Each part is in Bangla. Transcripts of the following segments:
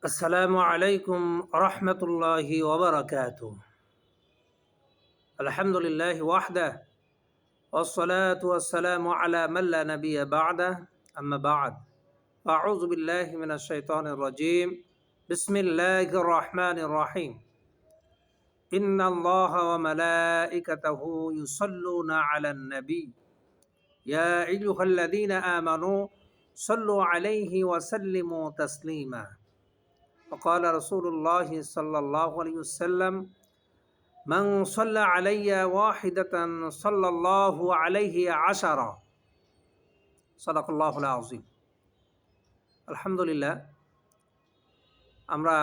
السلام عليكم ورحمة الله وبركاته. الحمد لله وحده والصلاة والسلام على من لا نبي بعده. أما بعد أعوذ بالله من الشيطان الرجيم. بسم الله الرحمن الرحيم. إن الله وملائكته يصلون على النبي. يا أيها الذين آمنوا صلوا عليه وسلموا تسليما. وقال رسول الله صلى الله عليه وسلم من صلى علي واحدة صلى الله عليه عشرة صدق الله العظيم الحمد لله আমরা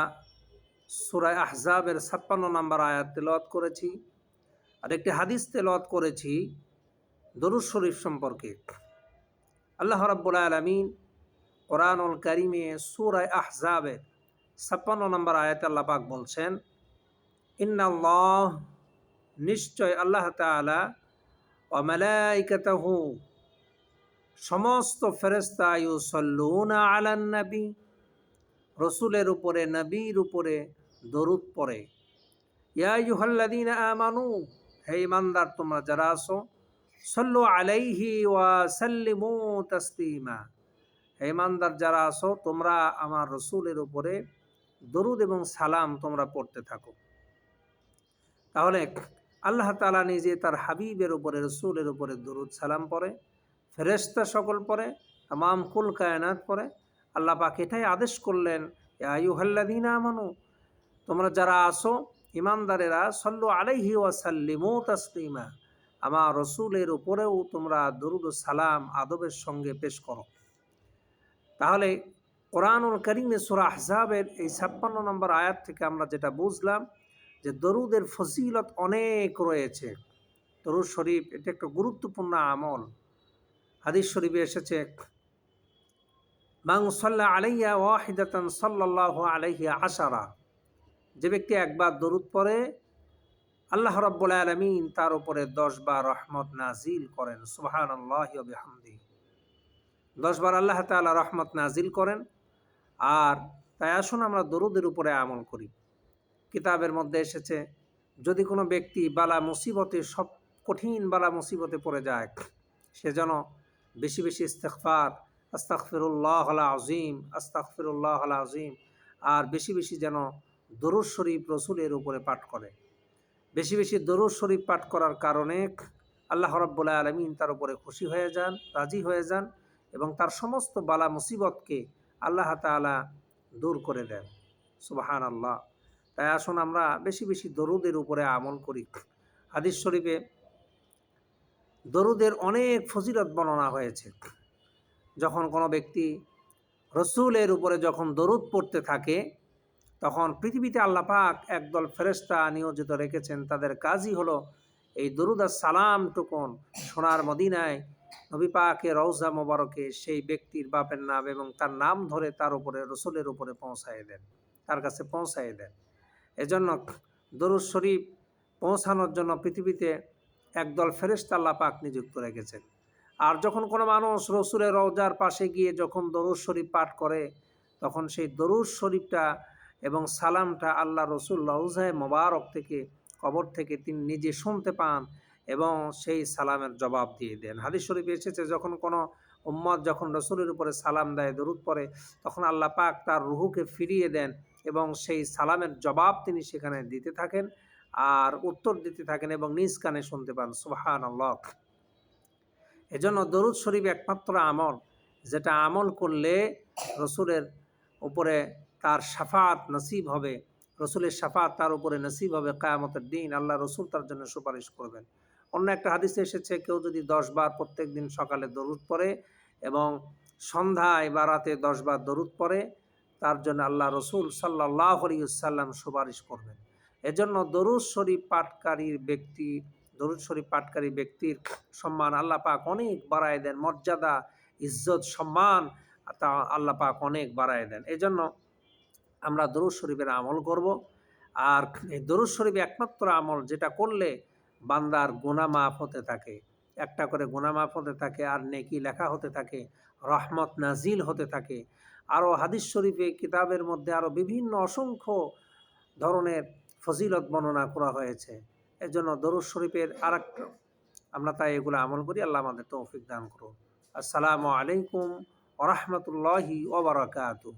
সুরায় আহজাবের ছাপ্পান্ন নম্বর আয়াত তেলাওয়াত করেছি আর একটি হাদিস তেলাওয়াত করেছি দরুদ শরীফ সম্পর্কে আল্লাহ রাব্বুল আলমিন কোরআনুল কারিমে সুরায় আহজাবের ছাপ্পান্ন নম্বর আয়াত আল্লাহ পাক বলছেন, ইন্নাল্লাহ, নিশ্চয় আল্লাহ তাআলা ও মালাইকাতাহু সমস্ত ফেরেস্তা ইউসল্লুনা আলান নবী, রসুলের উপরে, নবীর উপরে দরুদ পড়ে। ইয়া ইউহাল্লাদিনা আমানু, হে ইমানদার, তোমরা যারা আসো সল্লু আলাইহি ওয়া সাল্লিমু তাসলিমা। হে ইমানদার, যারা আসো তোমরা আমার রসুলের উপরে দরুদ এবং সালাম তোমরা পড়তে থাকো। তাহলে আল্লাহ তালা নিজে তার হাবিবের উপরে, রসুলের উপরে দরুদ, সালাম পড়ে ফেরেস্তা সকল পরে তাম কুল কায়নাত পরে আল্লাহ পাক এটাই আদেশ করলেন আয়ু আয়ুহাল্লাদিনা আমানু, তোমরা যারা আসো ইমানদারেরা সল্লু আলাইহি ওয়াসাল্লিমু তাসলিমা, আমার রসুলের উপরেও তোমরা দরুদ সালাম আদবের সঙ্গে পেশ করো। তাহলে কোরআনুল করিমে সুরা আহজাবের এই ছাপ্পান্ন নম্বর আয়াত থেকে আমরা যেটা বুঝলাম যে দরুদের ফজিলত অনেক রয়েছে। দরুদ শরীফ, এটা একটা গুরুত্বপূর্ণ আমল। হাদিস শরীফে এসেছে মাং সাল্লা আলাইয়া ওয়াহিদাতান সাল্লাহ আলাইহিয়া আশারা। যে ব্যক্তি একবার দরুদ পড়ে, আল্লাহ রব্বুল আলমিন তার উপরে দশ বার রহমত নাজিল করেন সুবাহান আল্লাহ হামদি দশ বার আল্লাহ তালা রহমত নাজিল করেন আর তাই আসুন আমরা দরুদের উপরে আমল করি। কিতাবের মধ্যে এসেছে, যদি কোনো ব্যক্তি বালা মুসিবতে সব কঠিন বালা মুসিবতে পড়ে যায়, সে যেন বেশি বেশি ইস্তেকফার আস্তাকফিরুল্লাহ আলা আজিম আস্তাকফিরুল্লাহ আলা আজিম আর বেশি বেশি যেন দরুদ শরীফ রসুলের উপরে পাঠ করে। বেশি বেশি দরুদ শরীফ পাঠ করার কারণে আল্লাহ রব্বুল্লাহ আলমিন তার উপরে খুশি হয়ে যান, রাজি হয়ে যান এবং তার সমস্ত বালা মুসিবতকে আল্লাহ তালা দূর করে দেন। সুবাহান আল্লাহ তাই আসুন আমরা বেশি বেশি দরুদের উপরে আমল করি। হাদিস শরীফে দরুদের অনেক ফজিলত বর্ণনা হয়েছে। যখন কোনো ব্যক্তি রসুলের উপরে যখন দরুদ পড়তে থাকে, তখন পৃথিবীতে আল্লাপাক একদল ফেরেস্তা নিয়োজিত রেখেছেন। তাদের কাজই হলো এই দরুদ আর সালাম টুকুন সোনার মদিনায় নবী পাকে রৌজা মোবারকে সেই ব্যক্তির বাপের নাম এবং তার নাম ধরে তার উপরে, রসুলের উপরে পৌঁছায় দেন, তার কাছে পৌঁছায় দেন। এজন্য দরুদ শরীফ পৌঁছানোর জন্য পৃথিবীতে একদল ফেরেস্তা আল্লাহ পাক নিযুক্ত রেখেছেন। আর যখন কোনো মানুষ রসুলের রওজার পাশে গিয়ে যখন দরুদ শরীফ পাঠ করে, তখন সেই দরুদ শরীফটা এবং সালামটা আল্লাহ রসুল রৌজায় মোবারক থেকে, কবর থেকে তিনি নিজে শুনতে পান এবং সেই সালামের জবাব দিয়ে দেন। হাদিস শরীফ এসেছে, যখন কোনো উম্মদ যখন রসুলের উপরে সালাম দেয়, দরুদ পরে তখন আল্লাহ পাক তার রুহুকে ফিরিয়ে দেন এবং সেই সালামের জবাব তিনি সেখানে দিতে থাকেন আর উত্তর দিতে থাকেন এবং নিজ কানে শুনতে পান। সুহান আল্লাহ এজন্য দরুদ শরীফ একমাত্র আমল, যেটা আমল করলে রসুলের উপরে তার সাফাত নসিব হবে। রসুলের সাফাত তার উপরে নসিব হবে। কায়ামতের দিন আল্লাহ রসুল তার জন্য সুপারিশ করবেন। অন্য একটা হাদিসে এসেছে, কেউ যদি দশ বার প্রত্যেক দিন সকালে দরুদ পড়ে এবং সন্ধ্যায় বা রাতে দশ বার দরুদ পড়ে, তার জন্য আল্লাহ রসুল সাল্লাহ আলিয়াল্লাম সুপারিশ করবেন। এজন্য দরুদ শরীফ পাঠকারীর ব্যক্তি, দরুদ শরীফ পাটকারী ব্যক্তির সম্মান আল্লাহ পাক অনেক বাড়ায় দেন, মর্যাদা, ইজ্জত, সম্মান তা আল্লাহ পাক অনেক বাড়ায় দেন। এজন্য আমরা দরুদ শরীফের আমল করব। আর দরুদ শরীফ একমাত্র আমল যেটা করলে বান্দার গোনা মাফ হতে থাকে। একটা করে গোনা মাফ হতে থাকে, আর নেকি লেখা হতে থাকে, রহমত নাজিল হতে থাকে। আরও হাদিস শরীফে, কিতাবের মধ্যে আরও বিভিন্ন অসংখ্য ধরনের ফজিলত বর্ণনা করা হয়েছে। এজন্য দরুদ শরীফের আর আমরা তাই এগুলো আমল করি, আল্লাহ আমাদের তৌফিক দান করুন। আসসালামু আলাইকুম ওরহমতুল্লাহি ওবরাকাতু